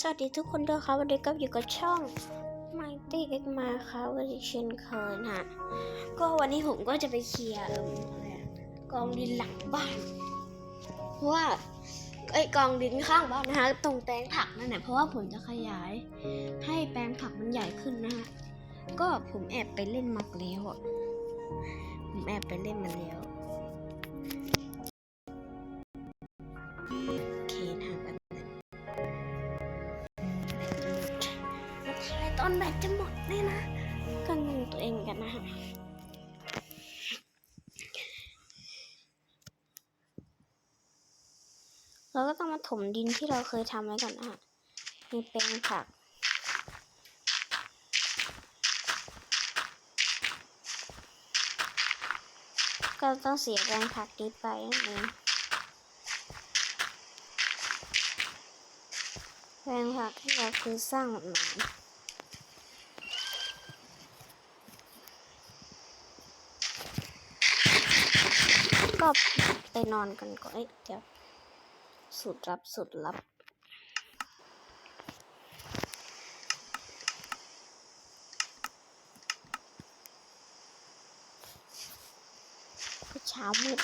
สวัสดีทุกคนด้วยครับวันนี้ก็อยู่กับช่อง Mighty X มาครับวันนี้เช่นเคยนะก็วันนี้ผมก็จะไปเคลียร์กองดินหลังบ้านเพราะว่าไอ้กองดินข้างบ้านนะฮะตรงแปลงผักนั่นแหละเพราะว่าผมจะขยาย ให้แปลงผักมันใหญ่ขึ้นนะฮะก็ผมแอบไปเล่นมาแล้วอะผมแอบไปเล่นมาแล้ว เราก็ต้องมาถมดินที่เราเคยทำไว้ก่อนนะฮะมีแปลงผัก ก็ต้องเสียแปลงผักนี้ไปนั่นเองแปลงผักที่เราคือสร้างแบบไหนก็ไปนอนกันก่อนเอ้ยเดี๋ยว สุดรับสุดรับ เช้ามืด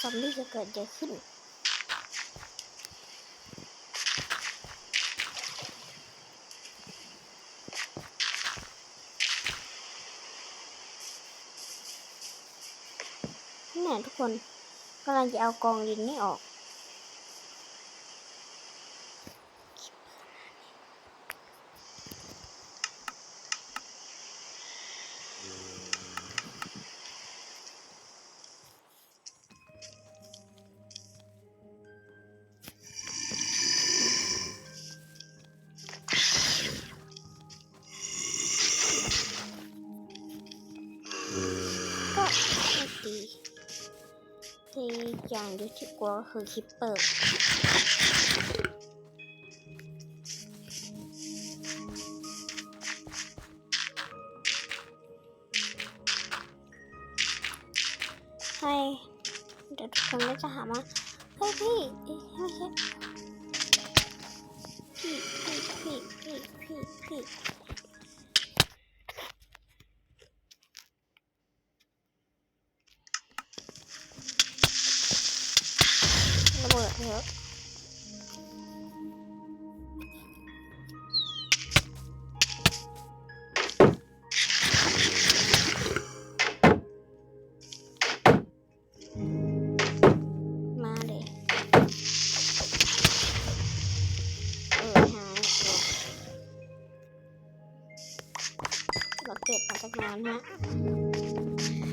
ซอมบี้จะเกิดเยอะขึ้นเนี่ยทุกคน กำลังจะเอากองดินนี่ออก อย่างเดียวที่กลัวก็คือคิปเปอร์ ระเดเถอะมาเลยเออหายตัวเราเก็บมาจากงานฮะ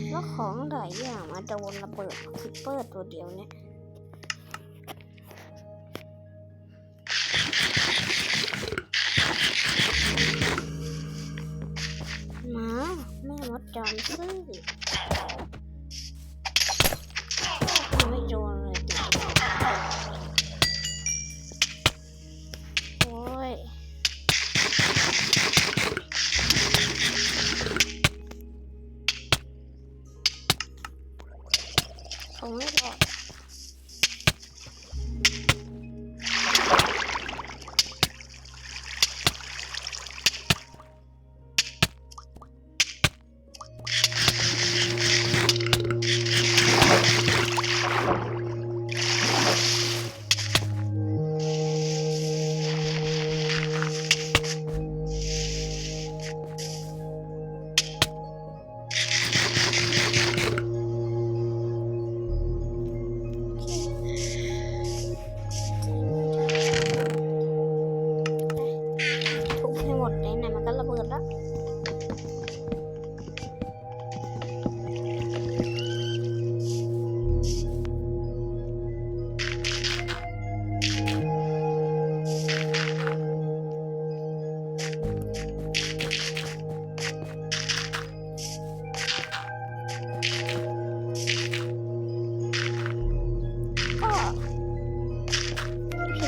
แล้วของหลายอย่างมาโดนระเบิดคิปเปอร์ตัวเดียวเนี่ย ม่มดจอมซื่อ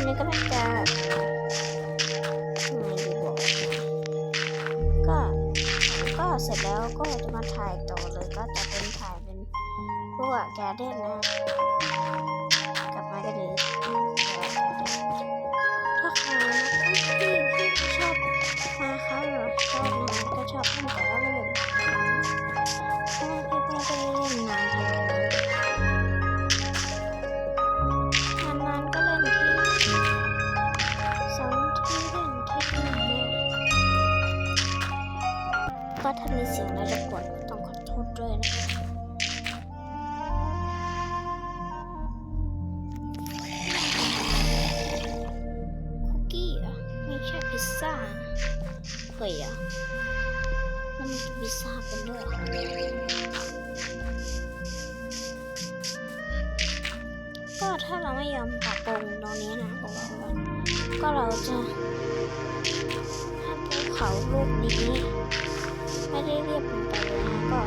นี้ก็น่าจะยังไงดีบอกก็ก็เสร็จแล้วก็จะมาถ่ายต่อเลยก็จะเป็นถ่ายเป็นพวกแกเด้นนะกลับมากันเลย ยอะแล้วมันกินพิซซ่าเป็นด้วยก็ถ้าเราไม่ยอมปรับปรุงตรงนี้นะผมว่าก็เราจะให้ภูเขาลูกนี้ ไม่ได้เรียบลงไปเลยนะก็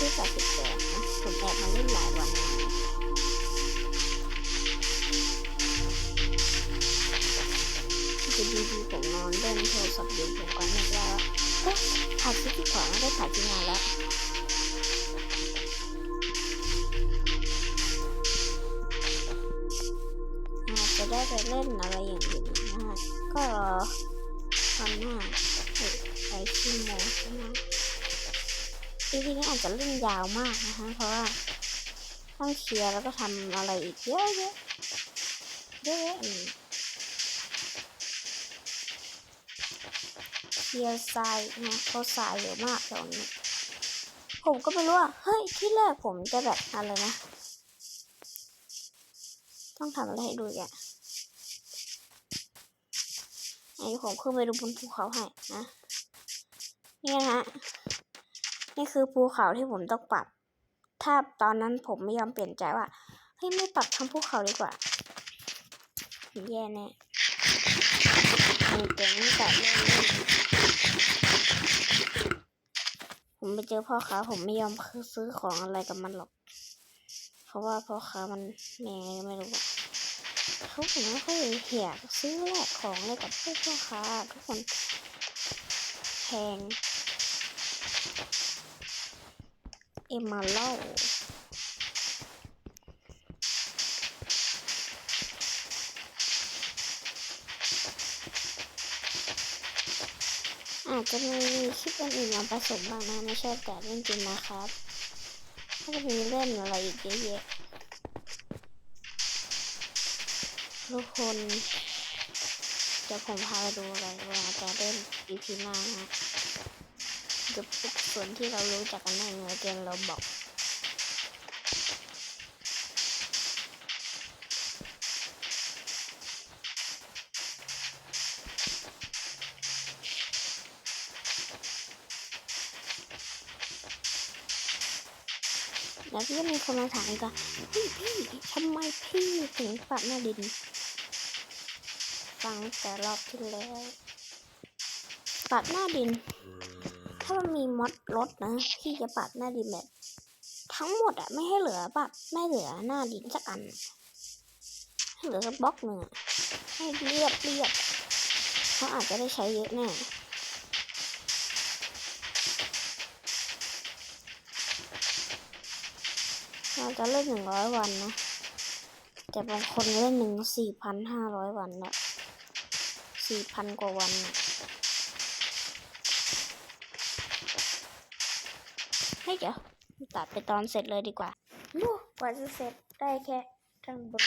ที่แปดสิบแปดนะผมแอบมาเล่นหลายวันนะจะดีดีผมนอนเล่นโทรศัพท์อยู่ผมก็นึกว่าเอ๊ะถ่ายคลิปที่ขวาไม่ได้ถ่ายที่งานแล้วจะได้ไปเล่นอะไรอย่างอื่นนะก็ จะเล่นยาวมากนะคะเพราะว่าต้องเคลียร์แล้วก็ทำอะไรอีกเยอะแยะเยอะแยอืมเคลียร์ทรายนะเพราะทรายเยอะมากตอนนี้ ผมก็ไม่รู้ว่าเฮ้ยที่แรกผมจะแบบอะไรนะ ต้องทำอะไรให้ดูอีกอะไอ้ผมขึ้นไปดูบนภูเขาให้นะนี่นะฮะ นี่คือภูเขาที่ผมต้องปรับ ถ้าตอนนั้นผมไม่ยอมเปลี่ยนใจว่าเฮ้ยไม่ปรับทั้งภูเขาดีกว่าแย่แน่มีเต็งแต่เล่นเล่นผมไปเจอพ่อค้าผมไม่ยอมซื้อของอะไรกับมันหรอก เพราะว่าพ่อค้ามันยังไงก็ไม่รู้อะเขาผมไม่ค่อยเหียกซื้อแลกของอะไรกับพวกพ่อค้าทุกคนแพง เอมมาเล่าอาจจะมีคลิปอื่นๆมาผสมบ้างนะไม่ใช่แต่เล่นจริงนะครับก็จะมีเล่นอะไรอีกเยอะแยะทุกคนเดี๋ยวผมพาไปดูอะไรเว่าจะเล่นอีพีหน้านะ กับทุกส่วนที่เรารู้จักกันในเนื้อเกมเราบอกแล้วก็มีคนมาถามอีกว่าพี่พี่ทำไมพี่ถึงปรับหน้าดิน ฟังแต่รอบที่แล้วปรับหน้าดิน ถ้ามันมีมดรถนะพี่จะปรับหน้าดินแบบทั้งหมดอะไม่ให้เหลือปรับไม่เหลือหน้าดินสักอันให้เหลือสักบล็อกหนึ่งให้เรียบเรียบเขาอาจจะได้ใช้เยอะแน่เราจะเล่นหนึ่งร้อยวันนะ แต่บางคนเล่นหนึ่งสี่พันห้าร้อยวันละสี่พันกว่าวันนะ เฮ้เดี๋ยวตัดไปตอนเสร็จเลยดีกว่าลูกกว่าจะเสร็จได้แค่ข้างบน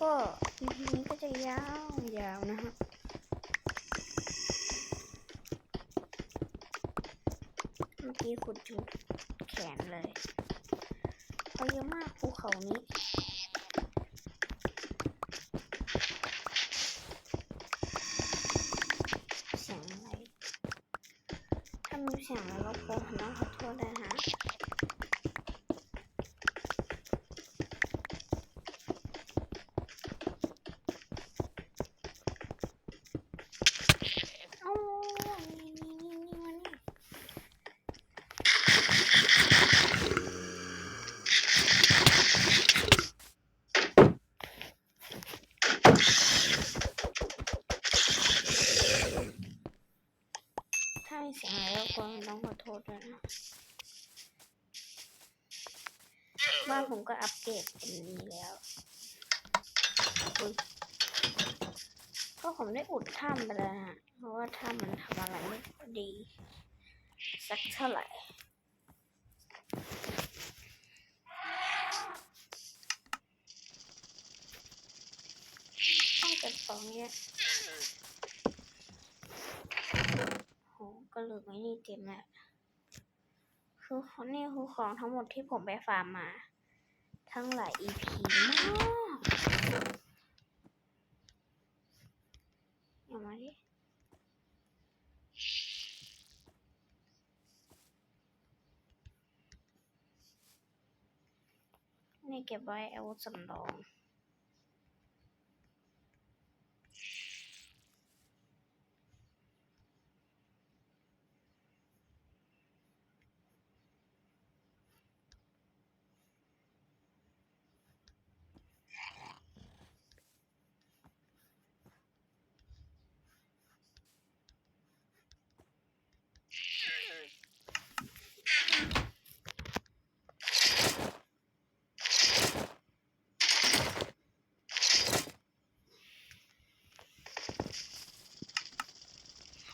ก็ทีนี้ก็จะยาวยาวๆนะฮะเมื่อกี้ขุดจนแขนเลยไปเยอะมากภูเขานี้ เสียงอะไร ถ้ามีเสียงแล้วรบกวน น้องขอโทษด้วยนะโอ้ยนี่นี่นี่นี่มานี่ถ้ามีเสียงอะไรรบกวนน้องขอโทษด้วยนะบ้าน ผมก็อันนี้แล้วอุ๊ยก็ผมได้อุดถ้ำไปแล้วฮะ เพราะว่าถ้ำมันทำอะไรไม่ดี สักเท่าไหร่ต้องเก็บของเนี้ยโหก็เหลือไม่นี่เต็มแล้วคือของนี่คือของทั้งหมดที่ผมไปฟาร์มมา ทั้งหลาย EP มากเอามาดินี่เก็บไว้อาวุธสำรอง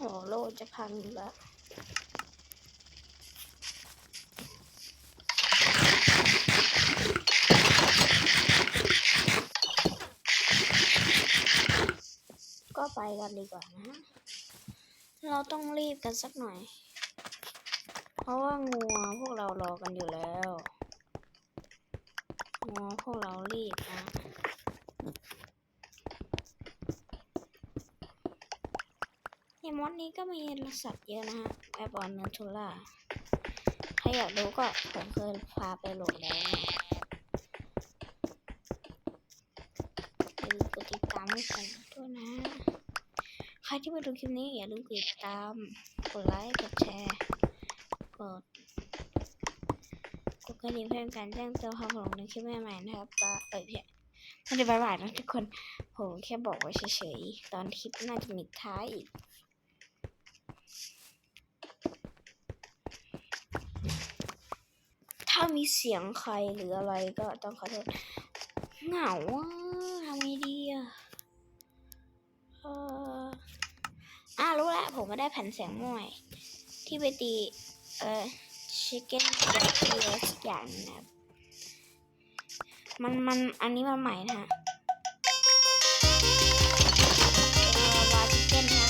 โหโลจะพังอยู่แล้วก็ไปกันดีกว่านะ เราต้องรีบกันสักหน่อย เพราะว่างัวพวกเรารอกันอยู่แล้วงัวพวกเรารีบนะ ใน มอดนี้ก็มีสัตว์เยอะนะฮะแบบบอลเนทูล่าใครอยากดูก็ผมเคยพาไปโหลดแล้วอย่าลืมกดติดตามให้ผมด้วยนะ ใครที่มาดูคลิปนี้อย่าลืมกดติดตาม กดไลค์ กดแชร์ กดกดกระดิ่งเพื่อการแจ้งเตือนความลงในคลิปใหม่ๆนะครับปะเอ้ยพี่ไม่ได้บายบายนะทุกคน ผมแค่บอกไว้เฉยๆ ตอนคลิปน่าจะมีท้ายอีกามีเสียงใครหรืออะไรก็ต้องขอโทษเหงาทำไงดีอะอออะรู้แล้วผมก็ได้แผ่นเสียงใหม่ที่ไปตี เอ่อชิคเก้นเดียสักอย่างนะครับมันมันอันนี้มันใหม่นะฮะเป็นลาวาชิคเก้นนะ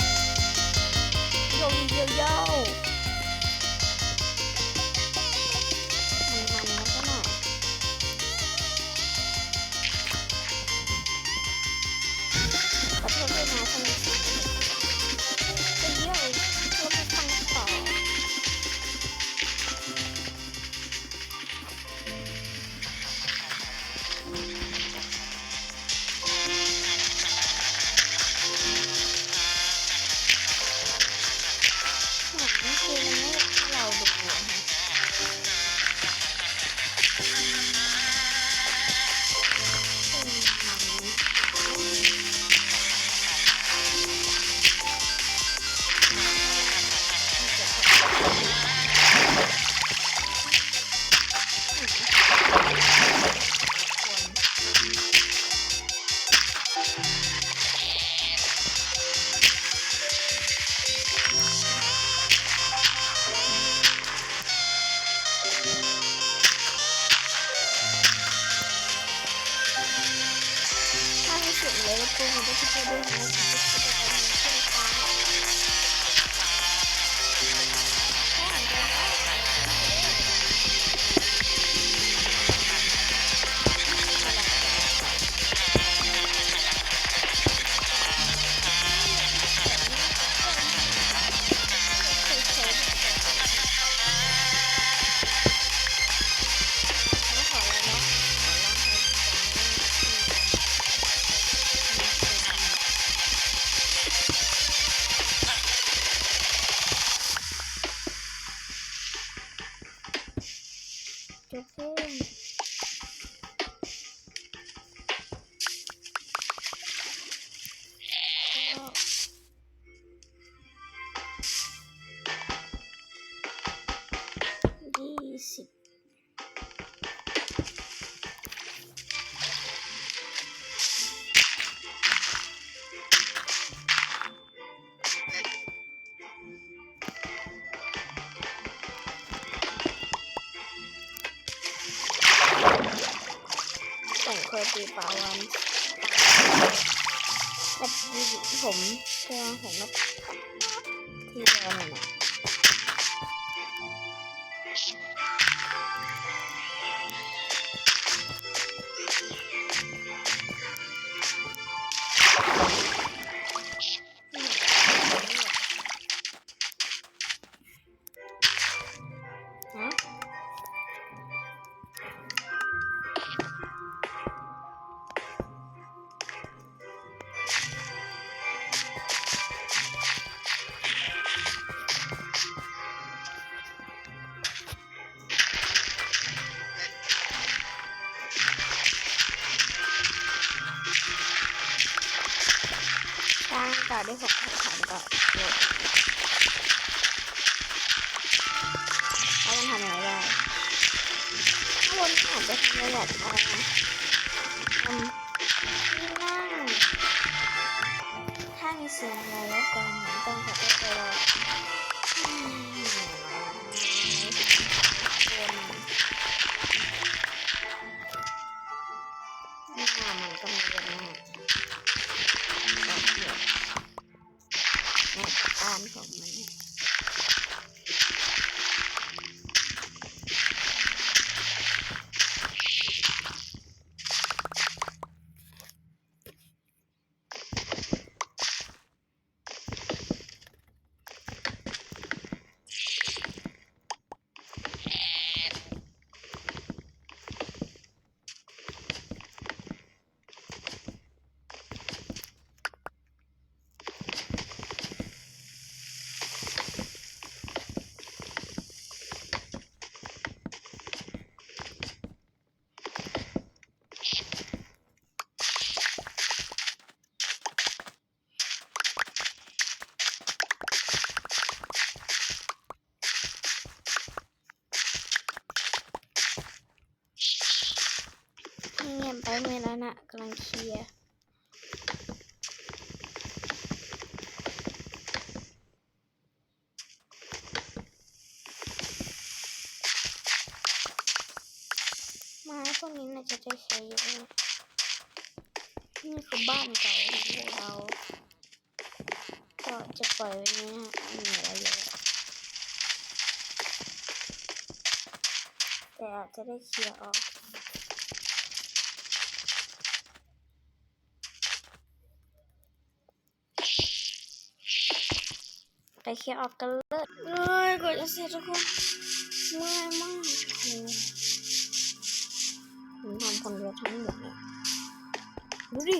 ตีปลาวันแต่ผมเจอของนกที่เดียวนั่นแหละ ร้ นะกำลังเคลียร์ไม้พวกนี้น่าจะได้ใช้เยอะนี่คือบ้านเก่าของเรา ก็จะปล่อยไว้เนี้ยไม่มีอะไรเยอะแต่อาจจะได้เคลียร์ออก ไปเคลียร์ออกกันเลยเอ้ยกว่าจะเสร็จทุกคนเมื่อยมากโอ้ผมทำคนเดียวทั้งหมดเลยดูดิ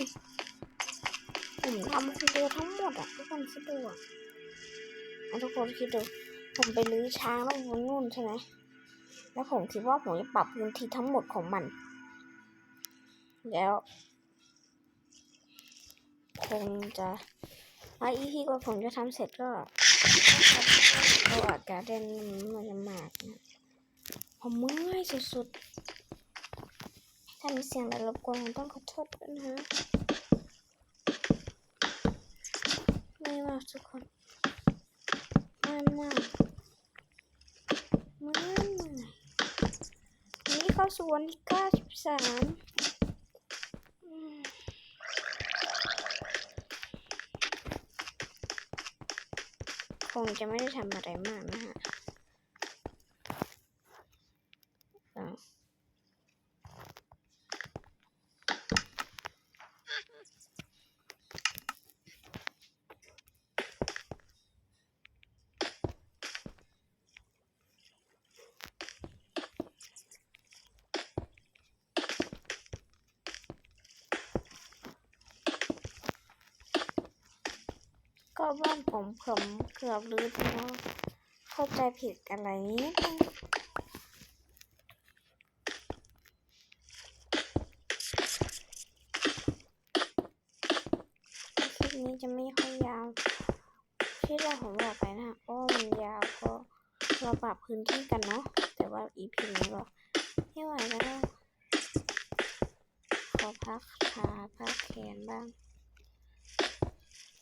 ผมทำคนเดียวทั้งหมดอะทุกคนคิดดูอะทุกคนคิดดูผมไปลื้อช้างแล้วมันนู่นใช่ไหมแล้วผมคิดว่าผมจะปรับพื้นที่ทั้งหมดของมัน แล้วคงจะว่าอีพีกว่าผมจะทำเสร็จก็ ก็อากาศเด่นมันจะมากนะผมเมื่อยสุดๆ ถ้ามีเสียงอะไรรบกวนต้องขอโทษด้วยนะ ไม่มาทุกคนไม่มากไม่มากนี่เข้าสู่วันที่เก้าสิบสาม คงจะไม่ได้ทำอะไรมากนะฮะ บ้านผมผมเกือบรื้อไปแล้วเข้าใจผิดอะไรนิดนึงคลิปนี้จะไม่ค่อยยาวที่เราผมบอกไปนะโอ้มันยาวก็เราปรับพื้นที่กันเนาะแต่ว่าอีพีนี้ก็ไม่ไหวแล้วขอพักขาพักแขนบ้าง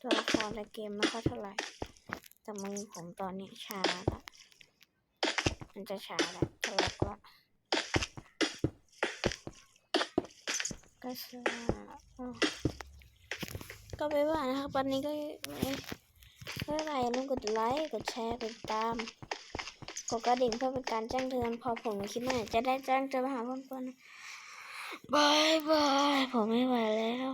ตัวละครในเกมไม่ค่อยเท่าไหร่แต่มือผมตอนนี้ชาละมันจะชาและจะล็อกละก็สอะก็ไปว่านะครับวันนี้ก็ไม่ไม่ไรอย่าลืมกดไลค์กดแชร์กดตามกดกระดิ่งเพื่อเป็นการแจ้งเตือนพอผมลงคลิปใหม่จะได้แจ้งเตือนมาหาเพื่อนๆบายบายผมไม่ไหวแล้ว